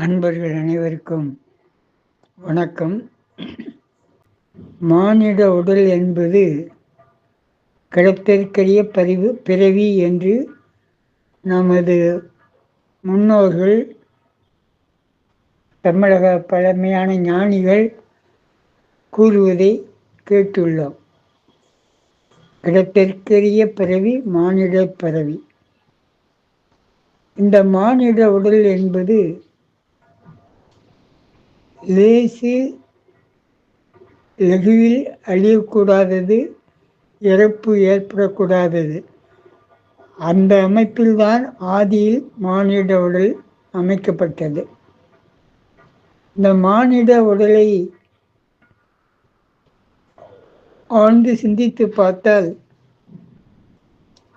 அன்பர்கள் அனைவருக்கும் வணக்கம். மானிட உடல் என்பது கிடத்திற்கரிய பதிவு பிறவி என்று நமது முன்னோர்கள் தமிழக பழமையான ஞானிகள் கூறுவதை கேட்டுள்ளோம். கிடத்திற்கரிய பிறவி மானிட பிறவி. இந்த மானிட உடல் என்பது லேசு லகுவில் அழியக்கூடாதது இறப்பு ஏற்படக்கூடாதது. அந்த அமைப்பில்தான் ஆதியில் மானிட உடல் அமைக்கப்பட்டது. இந்த மானிட உடலை ஆழ்ந்து சிந்தித்து பார்த்தால்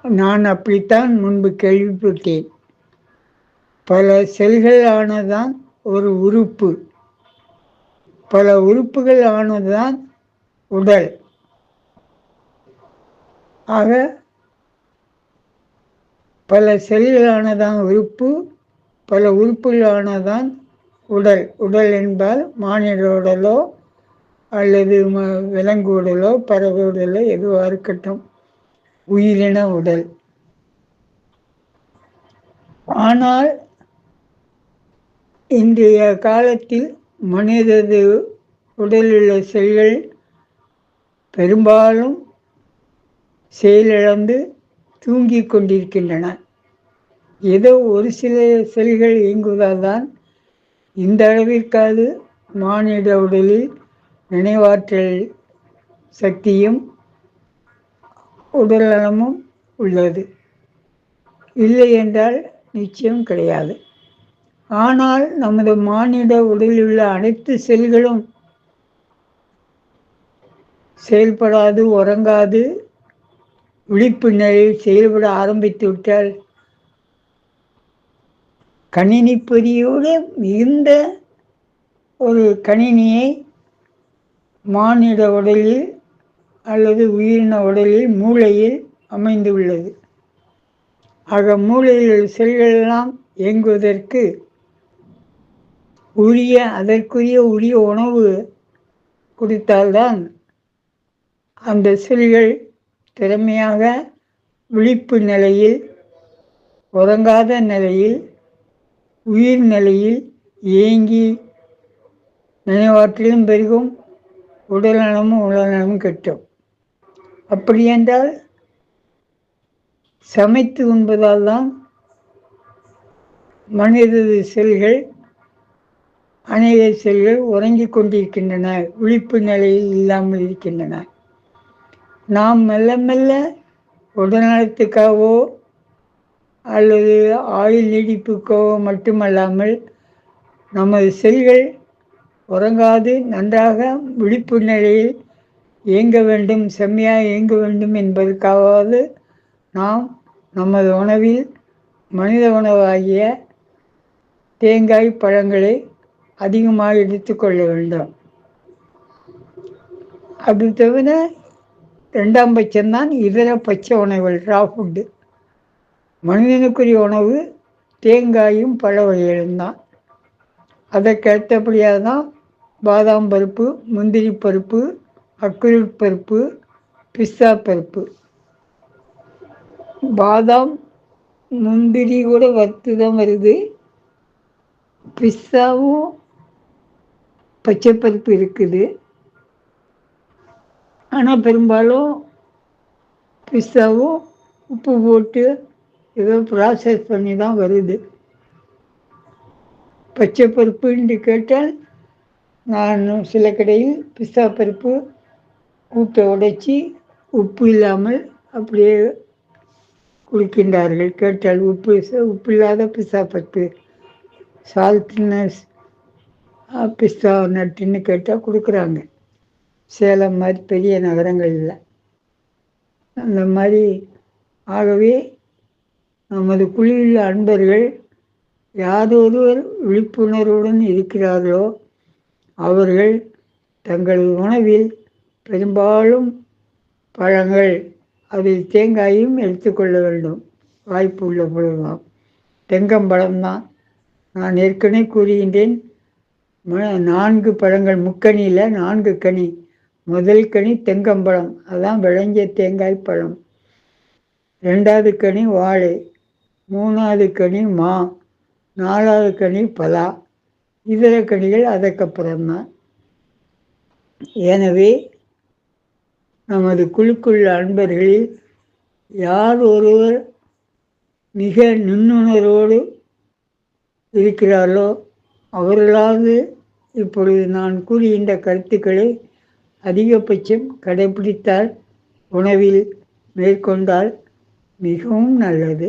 நான் அப்படித்தான் முன்பு கேள்விப்பட்டேன். பல செல்கள் ஆனதான் ஒரு உறுப்பு. பல உறுப்புகள் ஆனதுதான் உடல். ஆக பல செல்களானதான் உறுப்பு பல உறுப்புகளானதான் உடல். உடல் என்பால் மானிட உடலோ அல்லது விலங்கு உடலோ பறவை உடலோ எதுவாக இருக்கட்டும் உயிரின உடல். ஆனால் இன்றைய காலத்தில் மனிதது உடலுள்ள செல்கள் பெரும்பாலும் செயலிழந்து தூங்கிக் கொண்டிருக்கின்றன. ஏதோ ஒரு சில செல்கள் இயங்குவதால் தான் இந்த அளவிற்காது மானிட உடலில் நினைவாற்றல் சக்தியும் உடல்நலமும் உள்ளது. இல்லை என்றால் நிச்சயம் கிடையாது. ஆனால் நமது மானிட உடலில் உள்ள அனைத்து செல்களும் செயல்படாது உறங்காது. விழிப்பு நிலையில் செயல்பட ஆரம்பித்து விட்டால் கணினி பொறியோடு மிகுந்த ஒரு கணினியை மானிட உடலில் அல்லது உயிரின உடலில் மூளையில் அமைந்துள்ளது. ஆக மூளையில் செல்களெல்லாம் இயங்குவதற்கு உரிய அதற்குரிய உரிய உணவு கொடுத்தால்தான் அந்த சிறுகள் திறமையாக விழிப்பு நிலையில் உறங்காத நிலையில் உயிர் நிலையில் ஏங்கி நினைவாற்றிலும் பெருகும் உடல்நலமும் உடல்நலமும் கெட்டும். அப்படி என்றால் சமைத்து உண்பதால் தான் மனிதது செல்கள் அநேக செல்கள் உறங்கிக் கொண்டிருக்கின்றன விழிப்பு நிலையில் இல்லாமல் இருக்கின்றன. நாம் மெல்ல மெல்ல உடல்நலத்துக்காகவோ அல்லது ஆயுள் நீடிப்புக்கோ மட்டுமல்லாமல் நமது செல்கள் உறங்காது நன்றாக விழிப்பு நிலையில் இயங்க வேண்டும் செம்மையாக இயங்க வேண்டும் என்பதற்காவது நாம் நமது உணவில் மனித உணவாகிய தேங்காய் பழங்களை அதிகமாக எடுத்துக்கொள்ள வேண்டும். அது தவிர ரெண்டாம் பட்சம்தான் இதர பச்சை உணவுகள் ரா ஃபுட்டு மனிதனுக்குரிய உணவு தேங்காயும் பழ வகைகளும் தான். அதற்கேற்றபடியாக தான் பாதாம் பருப்பு முந்திரி பருப்பு அக்ரூட் பருப்பு பிஸ்தா பருப்பு. பாதாம் முந்திரி கூட வறுத்து தான் வருது. பிஸ்தாவும் பச்சை பருப்பு இருக்குது. ஆனால் பெரும்பாலும் பிஸ்தாவும் உப்பு போட்டு ஏதோ ப்ராசஸ் பண்ணி தான் வருது. பச்சை பருப்புன்னு கேட்டால் நான் சில கடையில் பிஸ்தா பருப்பு கூட்டை உடைச்சி உப்பு இல்லாமல் அப்படியே குடிக்கின்றார்கள். கேட்டால் உப்பு உப்பு இல்லாத பிஸ்தா பருப்பு. சால்ட்னஸ் பிஸ்தா நட்டுன்னு கேட்டால் கொடுக்குறாங்க. சேலம் மாதிரி பெரிய நகரங்களில். அந்த மாதிரி ஆகவே நமது குழுவில் அன்பர்கள் யாரொருவர் விழிப்புணர்வுடன் இருக்கிறார்களோ அவர்கள் தங்கள் உணவில் பெரும்பாலும் பழங்கள் அதில் தேங்காயும் எடுத்துக்கொள்ள வேண்டும். வாய்ப்பு உள்ள பொழுதுதான் தெங்கம்பழம்தான். நான் ஏற்கனவே கூறுகின்றேன். நான்கு பழங்கள். முக்கனியில் நான்கு கனி. முதல் கனி தெங்கம்பழம். அதான் விளைஞ்ச தேங்காய் பழம். ரெண்டாவது கனி வாழை. மூணாவது கனி மா. நாலாவது கனி பலா. இதர கனிகள் அதற்கப்புறம்தான். எனவே நமது குழுக்குள்ள அன்பர்களில் யார் ஒருவர் மிக நுண்ணுணர்வோடு இருக்கிறார்களோ அவர்களாவது இப்பொழுது நான் கூறுகின்ற கருத்துக்களை அதிகபட்சம் கடைபிடித்தால் உணவில் மேற்கொண்டால் மிகவும் நல்லது.